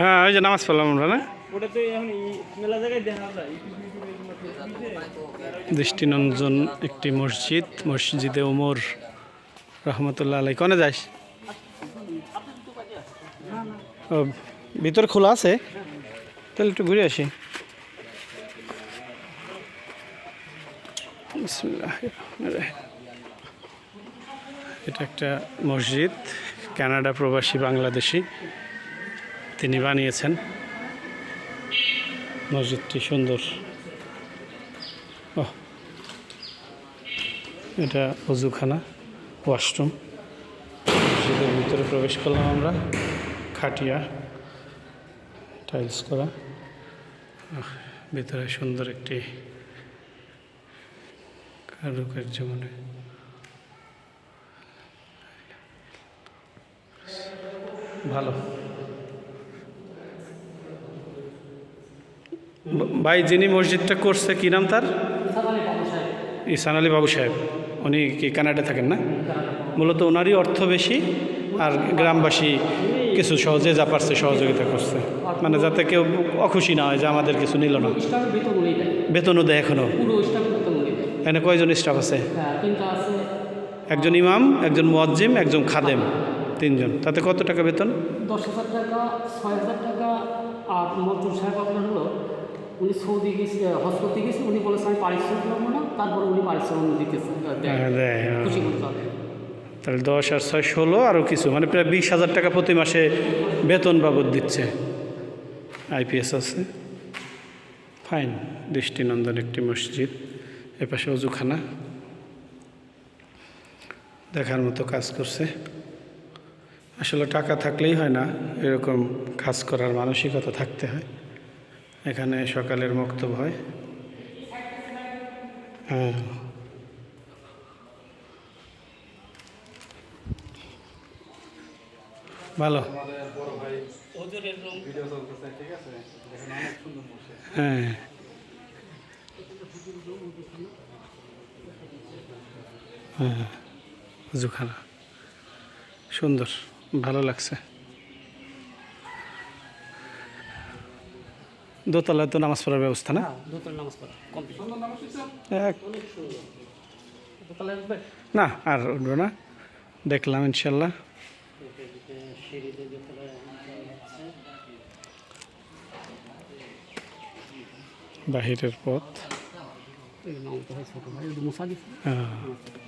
হ্যাঁ ওই যে নামাজ পড়লাম আমরা না। দৃষ্টিনন্দন একটি মসজিদ মসজিদে ওমর রহমতুল্লাহ আলাই কনে যাস? ও ভিতর খোলা আছে? তাহলে একটু ঘুরে আসি। রহিম। এটা একটা মসজিদ, কানাডা প্রবাসী বাংলাদেশি। তিনি বানিয়েছেন। মসজিদটি সুন্দর। এটা অজুখানা, ওয়াশরুম। মসজিদের ভিতরে প্রবেশ করলাম আমরা। খাটিয়া টাইলস করা। ভিতরে সুন্দর একটি কারুকার্য মানে ভালো। ভাই যিনি মসজিদটা করছে, কি নাম তার? ইসান আলী বাবু সাহেব। উনি কি কানাডা থাকেন না? মূলত ওনারই অর্থ বেশি আর গ্রামবাসী কিছু সহজে যা পারছে সহযোগিতা করছে। মানে যাতে কেউ অখুশি না হয় যে আমাদের কিছু নিল না। বেতনও দেয় এখনও এখানে কয়জন স্টাফ আছে? একজন ইমাম, একজন মুয়াজ্জিম, একজন খাদেম। তিনজন। তাতে কত টাকা বেতন? দশ হাজার টাকা ছয় হাজার টাকা আর মজুর সাহেব আপনার হলো উনি সৌদি গেছে হজ করতে গেছে উনি বলেছে আমি পারিশ্রমিক পাবো না। তারপরে উনি পারিশ্রমিক দিতেছে। হ্যাঁ, হ্যাঁ। খুশি করতে হবে। তাহলে দশ আর ছয় ষোলো আরও কিছু মানে প্রায় বিশ হাজার টাকা প্রতি মাসে বেতন বাবদ দিচ্ছে। আইপিএস আছে। ফাইন দৃষ্টিনন্দন একটি মসজিদ এপাশে অজুখানা। দেখার মতো কাজ করছে। আসলে টাকা থাকলেই হয় না, এরকম কাজ করার মানসিকতা থাকতে হয়। এখানে সকালের মক্তব হয়। হ্যাঁ। ভালো। হ্যাঁ। হ্যাঁ জুখানা সুন্দর। ভালো লাগছে। দোতলায় তো নামাজ পড়ার ব্যবস্থা না? হ্যাঁ না আর উঠবো না। দেখলাম ইনশাল্লাহ বাহিরের পথ। হ্যাঁ।